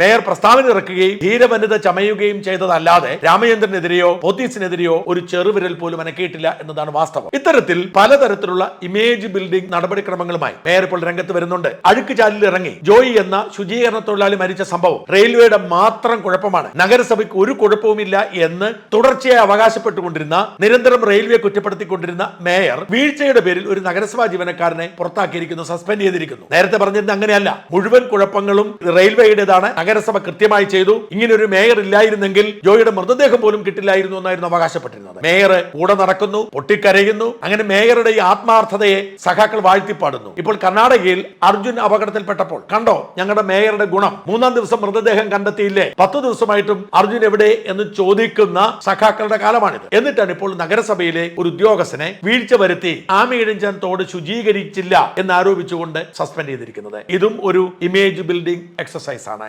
Mayor പ്രസ്താവന ഇറക്കുകയും ധീരവനിത ചമയുകയും ചെയ്തതല്ലാതെ രാമചന്ദ്രനെതിരെയോ പോത്തീസിനെതിരെയോ ഒരു ചെറുവിരൽ പോലും അനക്കിയിട്ടില്ല എന്നതാണ് വാസ്തവം. ഇത്തരത്തിൽ പലതരത്തിലുള്ള ഇമേജ് ബിൽഡിംഗ് നടപടിക്രമങ്ങളുമായി മേയർ ഇപ്പോൾ രംഗത്ത് വരുന്നുണ്ട്. അഴുക്ക് ചാലിൽ ഇറങ്ങി ജോയി എന്ന ശുചീകരണ തൊഴിലാളി മരിച്ച സംഭവം റെയിൽവേയുടെ മാത്രം കുഴപ്പമാണ്. നഗരസഭയ്ക്ക് ഒരു കുഴപ്പവുമില്ല എന്ന് തുടർച്ചയായി അവകാശപ്പെട്ടുകൊണ്ടിരുന്ന നിരന്തരം റെയിൽവേ കുറ്റപ്പെടുത്തിക്കൊണ്ടിരുന്ന മേയർ വീഴ്ചയുടെ പേരിൽ ഒരു നഗരസഭാ ജീവനക്കാരനെ പുറത്താക്കിയിരിക്കുന്നു സസ്പെൻഡ് ചെയ്തിരിക്കുന്നു. നേരത്തെ പറഞ്ഞിരുന്ന അങ്ങനെയല്ല. മുഴുവൻ കുഴപ്പങ്ങളും റെയിൽവേയുടേതാണ്. നഗരസഭ കൃത്യമായി ചെയ്തു. ഇങ്ങനെ ഒരു മേയർ ഇല്ലായിരുന്നെങ്കിൽ ജോയിയുടെ മൃതദേഹം പോലും കിട്ടില്ലായിരുന്നു എന്നായിരുന്നു അവകാശപ്പെട്ടിരുന്നത്. മേയർ കൂടെ നടക്കുന്നു പൊട്ടിക്കരയുന്നു. അങ്ങനെ മേയറുടെ ഈ ആത്മാർത്ഥതയെ സഖാക്കൾ വാഴ്ത്തിപ്പാടുന്നു. ഇപ്പോൾ കർണാടകയിൽ അർജുൻ അപകടത്തിൽപ്പെട്ടപ്പോൾ കണ്ടോ? ഞങ്ങളുടെ മേയറുടെ ഗുണം. മൂന്നാം ദിവസം മൃതദേഹം കണ്ടെത്തിയില്ലേ? പത്ത് ദിവസമായിട്ടും അർജുൻ എവിടെ എന്ന് ചോദിക്കുന്ന സഖാക്കളുടെ കാലമാണിത്. എന്നിട്ടാണ് ഇപ്പോൾ നഗരസഭയിലെ ഒരു ഉദ്യോഗസ്ഥനെ വീഴ്ച വരുത്തി ആമയിഴഞ്ചാൻ തോട് ശുചീകരിച്ചില്ല എന്ന് ആരോപിച്ചുകൊണ്ട് സസ്പെൻഡ് ചെയ്തിരിക്കുന്നത്. ഇതും ഒരു ഇമേജ് ബിൽഡിംഗ് എക്സസൈസ് ആണ്